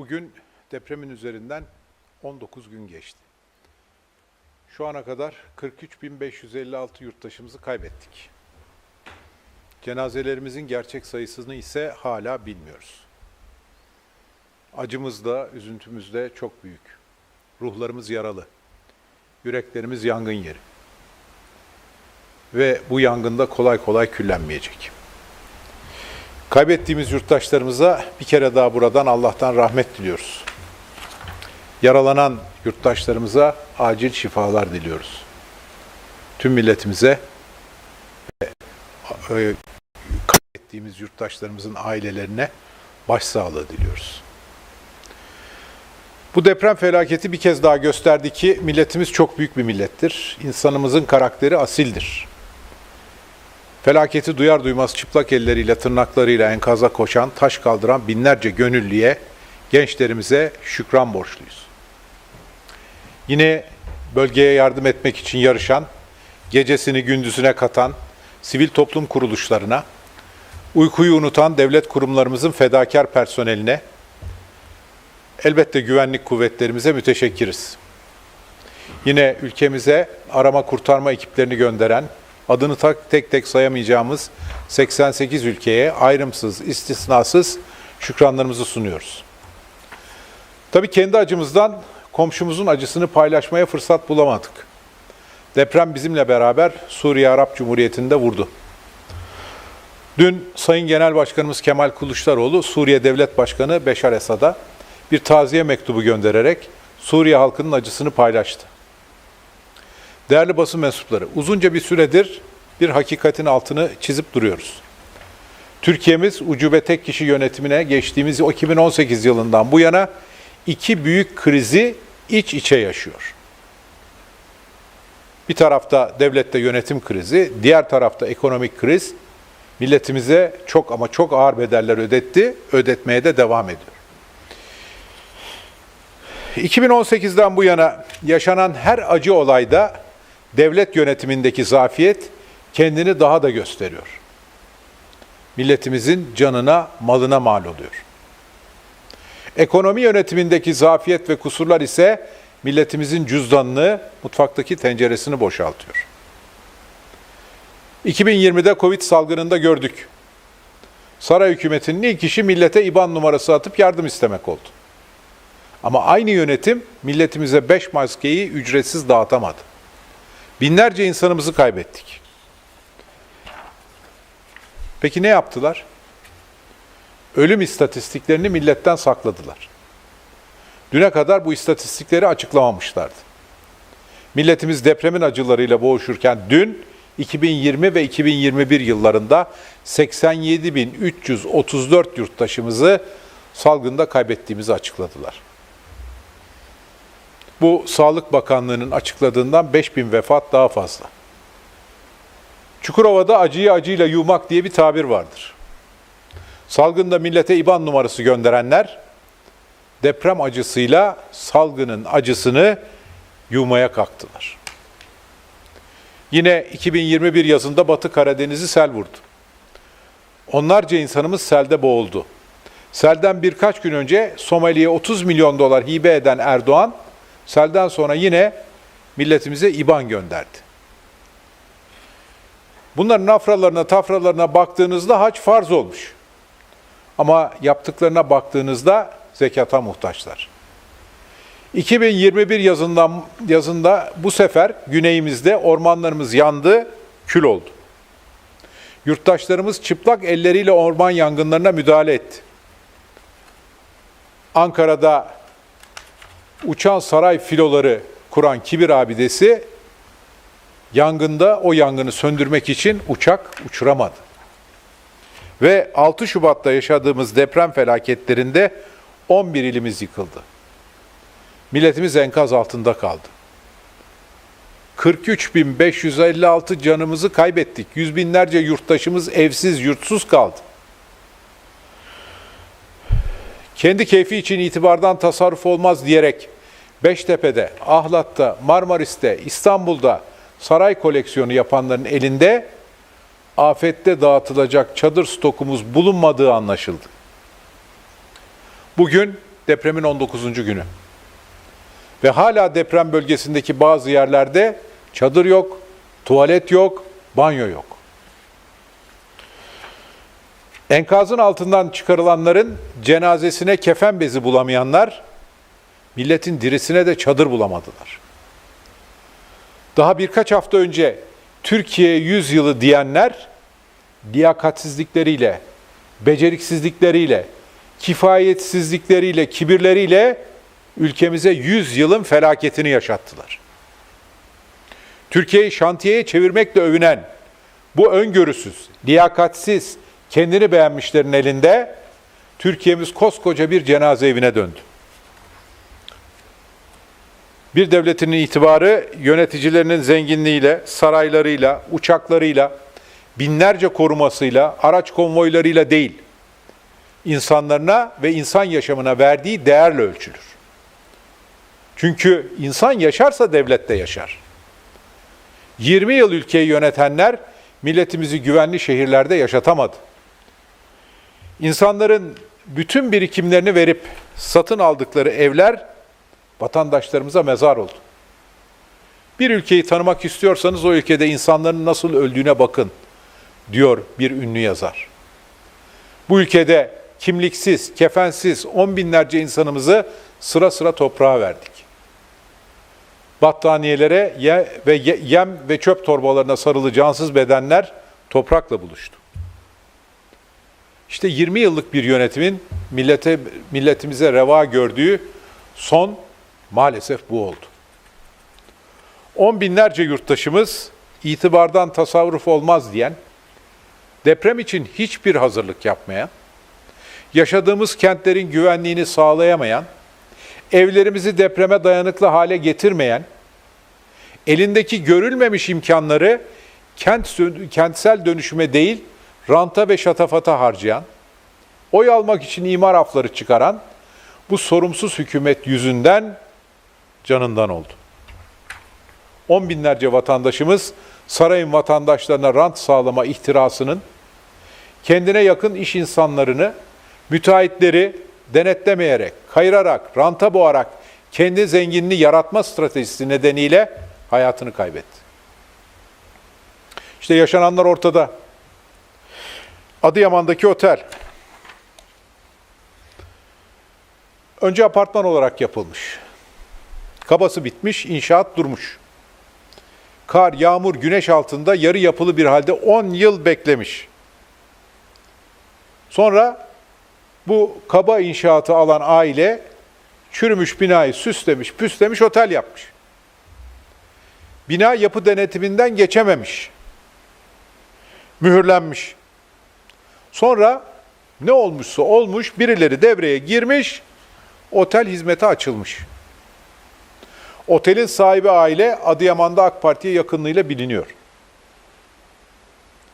Bugün depremin üzerinden 19 gün geçti. Şu ana kadar 43.556 yurttaşımızı kaybettik. Cenazelerimizin gerçek sayısını ise hala bilmiyoruz. Acımız da, üzüntümüz de çok büyük. Ruhlarımız yaralı. Yüreklerimiz yangın yeri. Ve bu yangında kolay kolay küllenmeyecek. Kaybettiğimiz yurttaşlarımıza bir kere daha buradan Allah'tan rahmet diliyoruz. Yaralanan yurttaşlarımıza acil şifalar diliyoruz. Tüm milletimize ve e, kaybettiğimiz yurttaşlarımızın ailelerine başsağlığı diliyoruz. Bu deprem felaketi bir kez daha gösterdi ki milletimiz çok büyük bir millettir. İnsanımızın karakteri asildir. Felaketi duyar duymaz çıplak elleriyle, tırnaklarıyla enkaza koşan, taş kaldıran binlerce gönüllüye, gençlerimize şükran borçluyuz. Yine bölgeye yardım etmek için yarışan, gecesini gündüzüne katan sivil toplum kuruluşlarına, uykuyu unutan devlet kurumlarımızın fedakar personeline, elbette güvenlik kuvvetlerimize müteşekkiriz. Yine ülkemize arama kurtarma ekiplerini gönderen, adını tek tek sayamayacağımız 88 ülkeye ayrımsız, istisnasız şükranlarımızı sunuyoruz. Tabii kendi acımızdan komşumuzun acısını paylaşmaya fırsat bulamadık. Deprem bizimle beraber Suriye Arap Cumhuriyeti'nde vurdu. Dün Sayın Genel Başkanımız Kemal Kılıçdaroğlu Suriye Devlet Başkanı Beşar Esad'a bir taziye mektubu göndererek Suriye halkının acısını paylaştı. Değerli basın mensupları, uzunca bir süredir bir hakikatin altını çizip duruyoruz. Türkiye'miz ucube tek kişi yönetimine geçtiğimiz o 2018 yılından bu yana iki büyük krizi iç içe yaşıyor. Bir tarafta devlette yönetim krizi, diğer tarafta ekonomik kriz milletimize çok ama çok ağır bedeller ödetti, ödetmeye de devam ediyor. 2018'den bu yana yaşanan her acı olayda devlet yönetimindeki zafiyet kendini daha da gösteriyor. Milletimizin canına, malına mal oluyor. Ekonomi yönetimindeki zafiyet ve kusurlar ise milletimizin cüzdanını, mutfaktaki tenceresini boşaltıyor. 2020'de Covid salgınında gördük. Saray hükümetinin ilk işi millete IBAN numarası atıp yardım istemek oldu. Ama aynı yönetim milletimize 5 maskeyi ücretsiz dağıtamadı. Binlerce insanımızı kaybettik. Peki ne yaptılar? Ölüm istatistiklerini milletten sakladılar. Düne kadar bu istatistikleri açıklamamışlardı. Milletimiz depremin acılarıyla boğuşurken dün 2020 ve 2021 yıllarında 87.334 yurttaşımızı salgında kaybettiğimizi açıkladılar. Bu Sağlık Bakanlığı'nın açıkladığından 5000 vefat daha fazla. Çukurova'da acıyı acıyla yumak diye bir tabir vardır. Salgında millete IBAN numarası gönderenler deprem acısıyla salgının acısını yumaya kalktılar. Yine 2021 yazında Batı Karadeniz'i sel vurdu. Onlarca insanımız selde boğuldu. Selden birkaç gün önce Somali'ye 30 milyon dolar hibe eden Erdoğan, selden sonra yine milletimize IBAN gönderdi. Bunların afralarına, tafralarına baktığınızda hac farz olmuş. Ama yaptıklarına baktığınızda zekata muhtaçlar. 2021 yazından yazında bu sefer güneyimizde ormanlarımız yandı, kül oldu. Yurttaşlarımız çıplak elleriyle orman yangınlarına müdahale etti. Ankara'da uçan saray filoları kuran Kibir abidesi yangında o yangını söndürmek için uçak uçuramadı. Ve 6 Şubat'ta yaşadığımız deprem felaketlerinde 11 ilimiz yıkıldı. Milletimiz enkaz altında kaldı. 43.556 canımızı kaybettik. Yüz binlerce yurttaşımız evsiz, yurtsuz kaldı. Kendi keyfi için itibardan tasarruf olmaz diyerek Beştepe'de, Ahlat'ta, Marmaris'te, İstanbul'da saray koleksiyonu yapanların elinde afette dağıtılacak çadır stokumuz bulunmadığı anlaşıldı. Bugün depremin 19. günü. Ve hala deprem bölgesindeki bazı yerlerde çadır yok, tuvalet yok, banyo yok. Enkazın altından çıkarılanların cenazesine kefen bezi bulamayanlar, milletin dirisine de çadır bulamadılar. Daha birkaç hafta önce Türkiye 100 yılı diyenler, liyakatsizlikleriyle, beceriksizlikleriyle, kifayetsizlikleriyle, kibirleriyle ülkemize 100 yılın felaketini yaşattılar. Türkiye'yi şantiyeye çevirmekle övünen bu öngörüsüz, liyakatsiz, kendini beğenmişlerin elinde Türkiye'miz koskoca bir cenaze evine döndü. Bir devletinin itibarı yöneticilerinin zenginliğiyle, saraylarıyla, uçaklarıyla, binlerce korumasıyla, araç konvoylarıyla değil, insanlarına ve insan yaşamına verdiği değerle ölçülür. Çünkü insan yaşarsa devlet de yaşar. 20 yıl ülkeyi yönetenler milletimizi güvenli şehirlerde yaşatamadı. İnsanların bütün birikimlerini verip satın aldıkları evler vatandaşlarımıza mezar oldu. Bir ülkeyi tanımak istiyorsanız o ülkede insanların nasıl öldüğüne bakın diyor bir ünlü yazar. Bu ülkede kimliksiz, kefensiz on binlerce insanımızı sıra sıra toprağa verdik. Battaniyelere ye ve ye, yem ve çöp torbalarına sarılı cansız bedenler toprakla buluştu. İşte 20 yıllık bir yönetimin millete milletimize reva gördüğü son maalesef bu oldu. On binlerce yurttaşımız itibardan tasarruf olmaz diyen, deprem için hiçbir hazırlık yapmayan, yaşadığımız kentlerin güvenliğini sağlayamayan, evlerimizi depreme dayanıklı hale getirmeyen, elindeki görülmemiş imkanları kent kentsel dönüşüme değil, ranta ve şatafata harcayan, oy almak için imar afları çıkaran bu sorumsuz hükümet yüzünden canından oldu. On binlerce vatandaşımız sarayın vatandaşlarına rant sağlama ihtirasının kendine yakın iş insanlarını, müteahhitleri denetlemeyerek, kayırarak, ranta boğarak kendi zenginliğini yaratma stratejisi nedeniyle hayatını kaybetti. İşte yaşananlar ortada. Adıyaman'daki otel. Önce apartman olarak yapılmış. Kabası bitmiş, inşaat durmuş. Kar, yağmur, güneş altında yarı yapılı bir halde 10 yıl beklemiş. Sonra bu kaba inşaatı alan aile çürümüş binayı süslemiş, püslemiş, otel yapmış. Bina yapı denetiminden geçememiş. Mühürlenmiş. Sonra ne olmuşsa olmuş, birileri devreye girmiş, otel hizmete açılmış. Otelin sahibi aile Adıyaman'da AK Parti'ye yakınlığıyla biliniyor.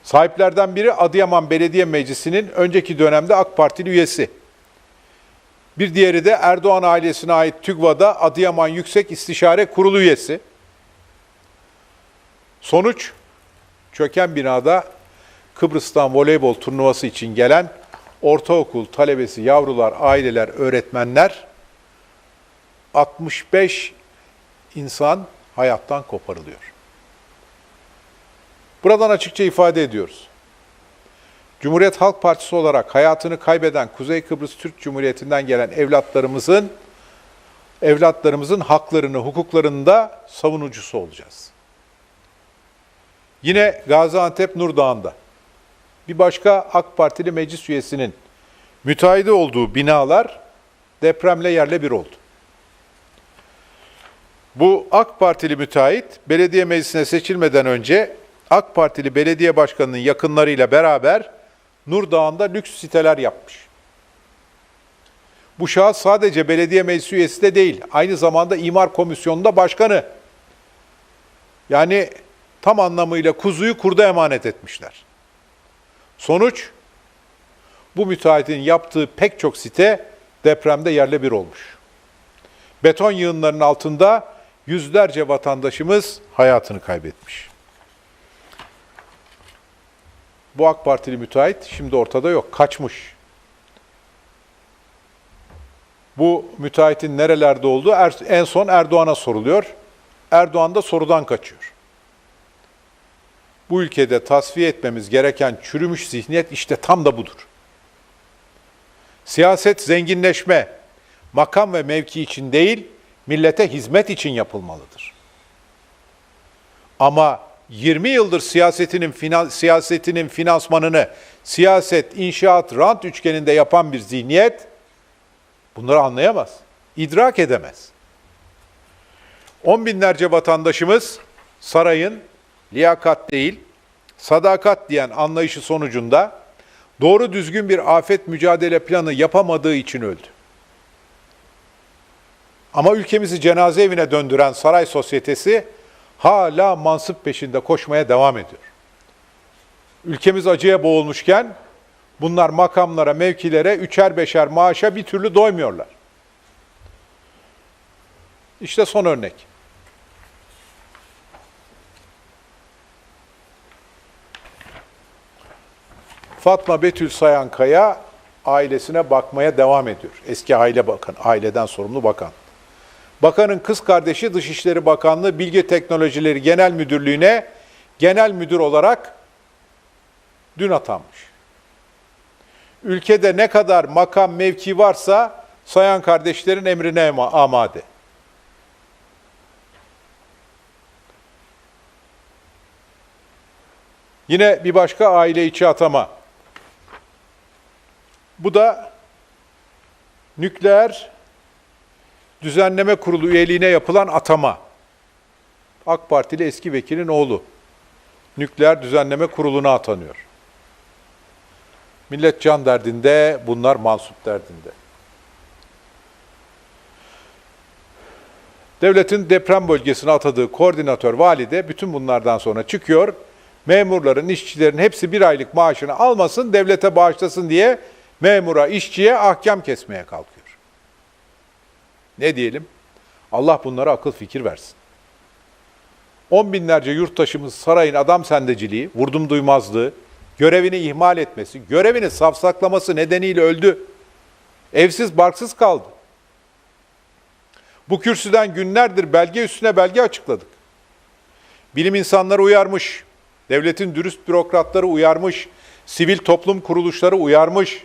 Sahiplerden biri Adıyaman Belediye Meclisi'nin önceki dönemde AK Partili üyesi. Bir diğeri de Erdoğan ailesine ait TÜGVA'da Adıyaman Yüksek İstişare Kurulu üyesi. Sonuç, çöken binada Kıbrıs'tan voleybol turnuvası için gelen ortaokul talebesi, yavrular, aileler, öğretmenler 65 insan hayattan koparılıyor. Buradan açıkça ifade ediyoruz. Cumhuriyet Halk Partisi olarak hayatını kaybeden Kuzey Kıbrıs Türk Cumhuriyeti'nden gelen evlatlarımızın evlatlarımızın haklarını, hukuklarını da savunucusu olacağız. Yine Gaziantep Nurdağ'ında bir başka AK Partili meclis üyesinin müteahhidi olduğu binalar depremle yerle bir oldu. Bu AK Partili müteahhit belediye meclisine seçilmeden önce AK Partili belediye başkanının yakınlarıyla beraber Nur Dağı'nda lüks siteler yapmış. Bu şahıs sadece belediye meclisi üyesi de değil, aynı zamanda imar komisyonunda başkanı. Yani tam anlamıyla kuzuyu kurda emanet etmişler. Sonuç, bu müteahhitin yaptığı pek çok site depremde yerle bir olmuş. Beton yığınlarının altında yüzlerce vatandaşımız hayatını kaybetmiş. Bu AK Partili müteahhit şimdi ortada yok, kaçmış. Bu müteahhitin nerelerde olduğu er- en son Erdoğan'a soruluyor. Erdoğan da sorudan kaçıyor. Bu ülkede tasfiye etmemiz gereken çürümüş zihniyet işte tam da budur. Siyaset zenginleşme, makam ve mevki için değil, millete hizmet için yapılmalıdır. Ama 20 yıldır siyasetinin siyasetinin finansmanını siyaset, inşaat, rant üçgeninde yapan bir zihniyet bunları anlayamaz, idrak edemez. On binlerce vatandaşımız sarayın liyakat değil, sadakat diyen anlayışı sonucunda doğru düzgün bir afet mücadele planı yapamadığı için öldü. Ama ülkemizi cenaze evine döndüren saray sosyetesi hala mansıp peşinde koşmaya devam ediyor. Ülkemiz acıya boğulmuşken bunlar makamlara, mevkilere, üçer beşer maaşa bir türlü doymuyorlar. İşte son örnek. Fatma Betül Sayankaya ailesine bakmaya devam ediyor. Eski aile bakan, aileden sorumlu bakan. Bakanın kız kardeşi Dışişleri Bakanlığı Bilgi Teknolojileri Genel Müdürlüğü'ne genel müdür olarak dün atanmış. Ülkede ne kadar makam mevki varsa sayan kardeşlerin emrine amade. Yine bir başka aile içi atama. Bu da nükleer düzenleme kurulu üyeliğine yapılan atama. AK Partili eski vekilin oğlu. Nükleer düzenleme kuruluna atanıyor. Millet can derdinde, bunlar mansup derdinde. Devletin deprem bölgesine atadığı koordinatör valide bütün bunlardan sonra çıkıyor. Memurların, işçilerin hepsi bir aylık maaşını almasın, devlete bağışlasın diye memura, işçiye ahkam kesmeye kalkıyor. Ne diyelim? Allah bunlara akıl fikir versin. On binlerce yurttaşımız sarayın adam sendeciliği, vurdum duymazlığı, görevini ihmal etmesi, görevini safsaklaması nedeniyle öldü. Evsiz barksız kaldı. Bu kürsüden günlerdir belge üstüne belge açıkladık. Bilim insanları uyarmış, devletin dürüst bürokratları uyarmış, sivil toplum kuruluşları uyarmış.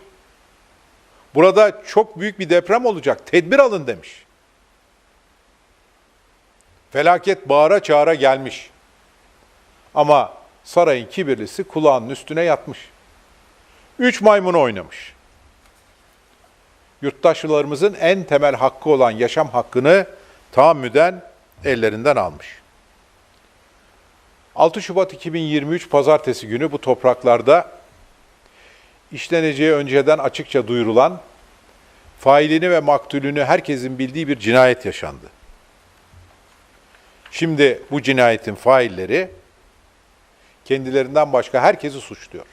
Burada çok büyük bir deprem olacak, tedbir alın demiş. Felaket bağıra çağıra gelmiş. Ama sarayın kibirlisi kulağının üstüne yatmış. Üç maymunu oynamış. Yurttaşlarımızın en temel hakkı olan yaşam hakkını tahammüden ellerinden almış. 6 Şubat 2023 Pazartesi günü bu topraklarda işleneceği önceden açıkça duyurulan, failini ve maktulünü herkesin bildiği bir cinayet yaşandı. Şimdi bu cinayetin failleri kendilerinden başka herkesi suçluyor.